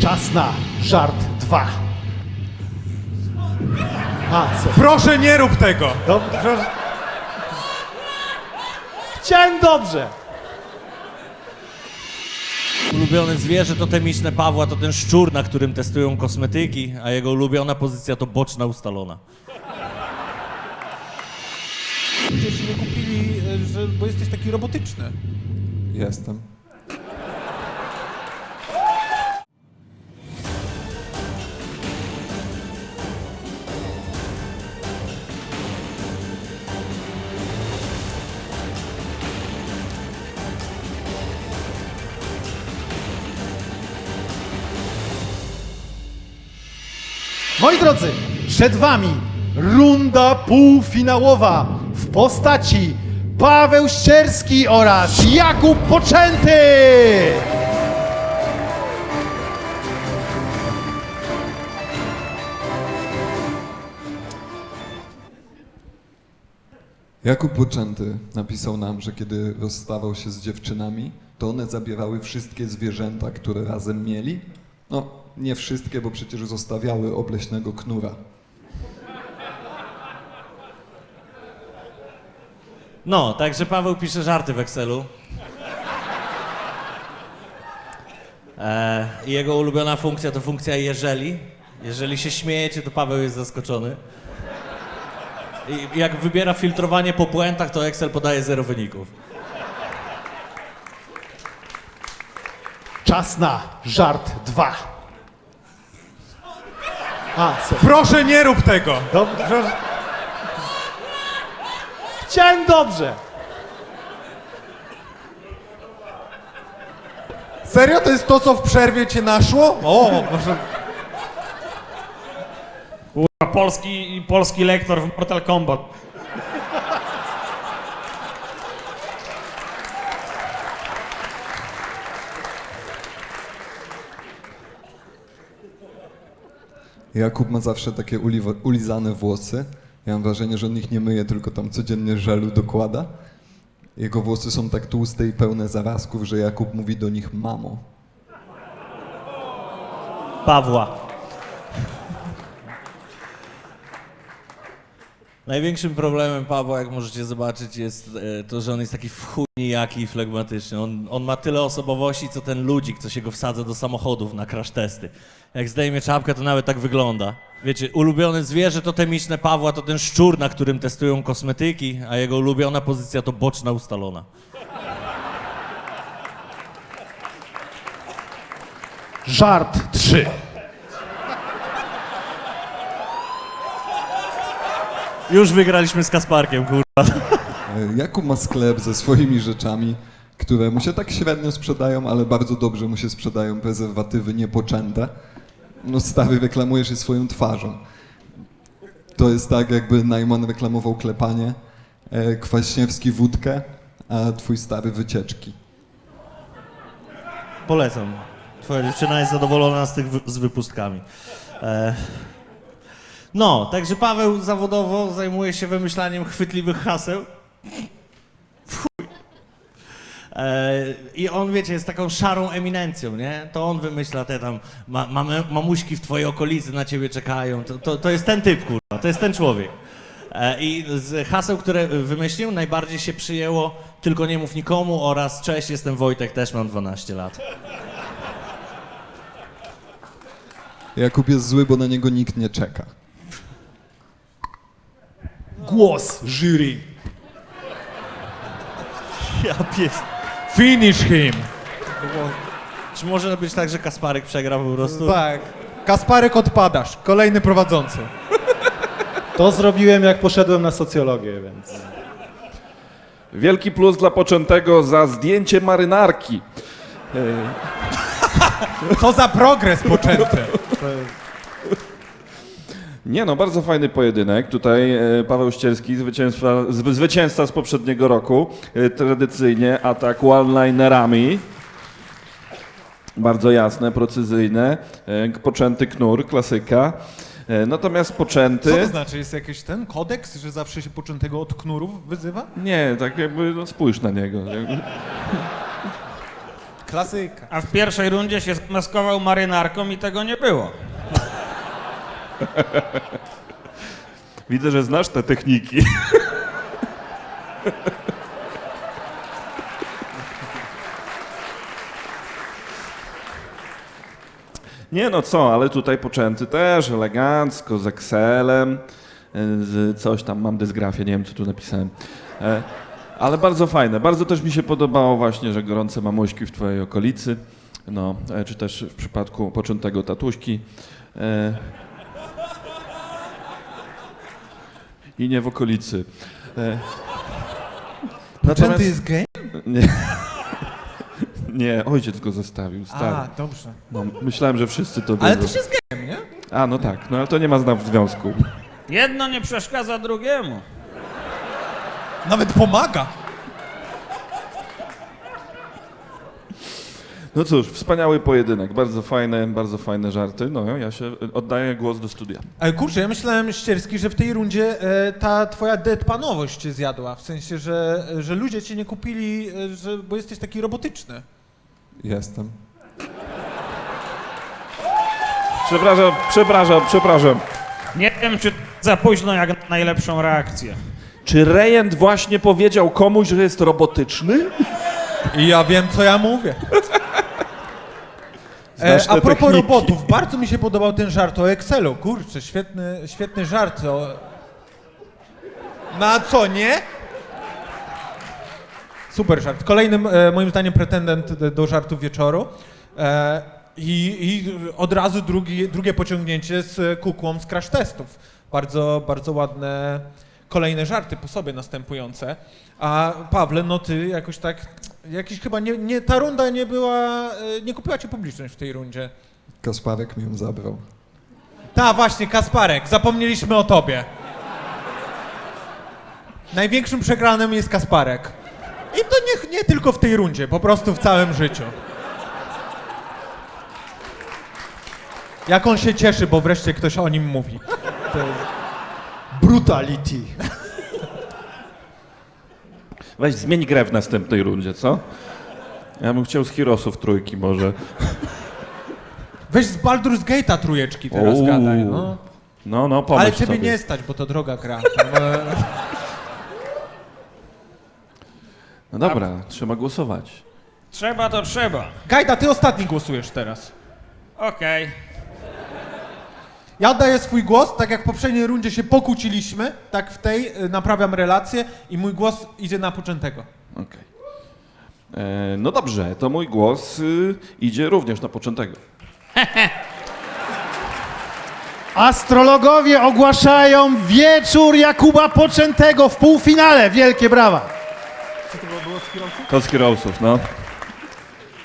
Czas na żart 2. A, co? Proszę nie rób tego! Dobrze. Chciałem dobrze. Ulubione zwierzę totemiczne Pawła to ten szczur, na którym testują kosmetyki, a jego ulubiona pozycja to boczna ustalona. Ludzie się nie kupili, e, że, bo jesteś taki robotyczny. Jestem. Moi drodzy, przed wami runda półfinałowa w postaci Paweł Ścierski oraz Jakub Poczęty. Jakub Poczęty napisał nam, że kiedy rozstawał się z dziewczynami, to one zabierały wszystkie zwierzęta, które razem mieli. No, nie wszystkie, bo przecież zostawiały obleśnego knura. No, także Paweł pisze żarty w Excelu. E, I jego ulubiona funkcja to funkcja jeżeli. Jeżeli się śmiejecie, to Paweł jest zaskoczony. I jak wybiera filtrowanie po puentach, to Excel podaje zero wyników. Czas na żart 2. A, co? Proszę nie rób tego! Dobrze. Chciałem dobrze. Serio? To jest to, co w przerwie cię naszło? O, może... Kurwa, polski, polski lektor w Mortal Kombat. Jakub ma zawsze takie ulizane włosy. Ja mam wrażenie, że on ich nie myje, tylko tam codziennie żelu dokłada. Jego włosy są tak tłuste i pełne zarazków, że Jakub mówi do nich mamo. Pawła. Największym problemem Pawła, jak możecie zobaczyć, jest e, to, że on jest taki w chuj nijaki i flegmatyczny. On, on ma tyle osobowości, co ten ludzik, co się go wsadza do samochodów na crash testy. Jak zdejmie czapkę, to nawet tak wygląda. Wiecie, ulubione zwierzę totemiczne Pawła to ten szczur, na którym testują kosmetyki, a jego ulubiona pozycja to boczna ustalona. Żart 3. Już wygraliśmy z Kasparkiem, kurwa. E, Jakub ma sklep ze swoimi rzeczami, które mu się tak średnio sprzedają, ale bardzo dobrze mu się sprzedają prezerwatywy niepoczęte. No stary, reklamujesz je swoją twarzą. To jest tak, jakby Najman reklamował klepanie, e, Kwaśniewski wódkę, a twój stary wycieczki. Polecam. Twoja dziewczyna jest zadowolona z tych wy- z wypustkami. E... No, także Paweł zawodowo zajmuje się wymyślaniem chwytliwych haseł. E, I on, wiecie, jest taką szarą eminencją, nie? To on wymyśla te tam ma, mamy, mamuśki w twojej okolicy na ciebie czekają. To, to, to jest ten typ, kurwa, to jest ten człowiek. E, I z haseł, które wymyślił, najbardziej się przyjęło tylko nie mów nikomu oraz cześć, jestem Wojtek, też mam 12 lat. Jakub jest zły, bo na niego nikt nie czeka. Głos jury. Ja pies. Finish him! Czy może być tak, że Kasparek przegra po prostu? Tak. Kasparek odpadasz. Kolejny prowadzący. To zrobiłem jak poszedłem na socjologię, więc... Wielki plus dla poczętego za zdjęcie marynarki. Co za progres poczęty. Nie no, bardzo fajny pojedynek. Tutaj e, Paweł Ścierski, zwycięstwa, zwy- zwycięzca z poprzedniego roku. E, tradycyjnie atak one-linerami. Bardzo jasne, precyzyjne. E, poczęty knur, klasyka. Natomiast poczęty... Co to znaczy? Jest jakiś ten kodeks, że zawsze się poczętego od knurów wyzywa? Nie, tak jakby no, spójrz na niego. Klasyka. A w pierwszej rundzie się zmaskował marynarką i tego nie było. Widzę, że znasz te techniki. Nie no co, ale tutaj poczęty też elegancko, z Excelem, e, z coś tam, mam dysgrafię, nie wiem co tu napisałem. E, Ale bardzo fajne, bardzo też mi się podobało właśnie, że gorące mamuśki w twojej okolicy, no, e, czy też w przypadku poczętego tatuśki. E, I nie w okolicy. E, Poczęty jest gej? Nie. Nie, ojciec go zostawił, A, stary. dobrze. No, myślałem, że wszyscy to wiedzą. Ale też jest gejem, nie? A, no tak, no ale to nie ma zna w związku. Jedno nie przeszkadza drugiemu. Nawet pomaga. No cóż, wspaniały pojedynek, bardzo fajne, bardzo fajne żarty. No, ja się oddaję głos do studia. Ale kurczę, ja myślałem, Ścierski, że w tej rundzie e, ta twoja deadpanowość cię zjadła. W sensie, że, że ludzie cię nie kupili, e, że, bo jesteś taki robotyczny. Jestem. Przepraszam, przepraszam, przepraszam. Nie wiem, czy za późno jak na najlepszą reakcję. Czy rejent właśnie powiedział komuś, że jest robotyczny? I ja wiem, co ja mówię. E, Znasz a propos techniki. robotów, bardzo mi się podobał ten żart o Excelu. Kurczę, świetny, świetny żart. O... Na co, nie? Super żart. Kolejnym, e, moim zdaniem, pretendent d- do żartów wieczoru. E, i, I od razu drugi, drugie pociągnięcie z kukłą z crash testów. Bardzo, bardzo ładne kolejne żarty po sobie następujące. A Pawle, no ty jakoś tak, jakiś chyba nie, nie ta runda nie była, e, nie kupiła cię publiczność w tej rundzie. Kasparek mi ją zabrał. Ta właśnie, Kasparek, zapomnieliśmy o tobie. Największym przegranym jest Kasparek. I to nie, nie tylko w tej rundzie, po prostu w całym życiu. Jak on się cieszy, bo wreszcie ktoś o nim mówi. Brutality. Weź, zmień grę w następnej rundzie, co? Ja bym chciał z Heroesów trójki może. Weź z Baldur's Gate'a trójeczki teraz Uuu. gadaj, no. No, no, pomyśl Ale ciebie sobie. nie stać, bo to droga gra. Tam, e, No dobra, trzeba głosować. Trzeba to trzeba. Gajda, ty ostatni głosujesz teraz. Okej. Ja oddaję swój głos, tak jak w poprzedniej rundzie się pokłóciliśmy, tak w tej y, naprawiam relację i mój głos idzie na poczętego. Okej. E, No dobrze, to mój głos y, idzie również na początek. Astrologowie ogłaszają wieczór Jakuba Poczętego w półfinale. Wielkie brawa. To z Heroesów, no.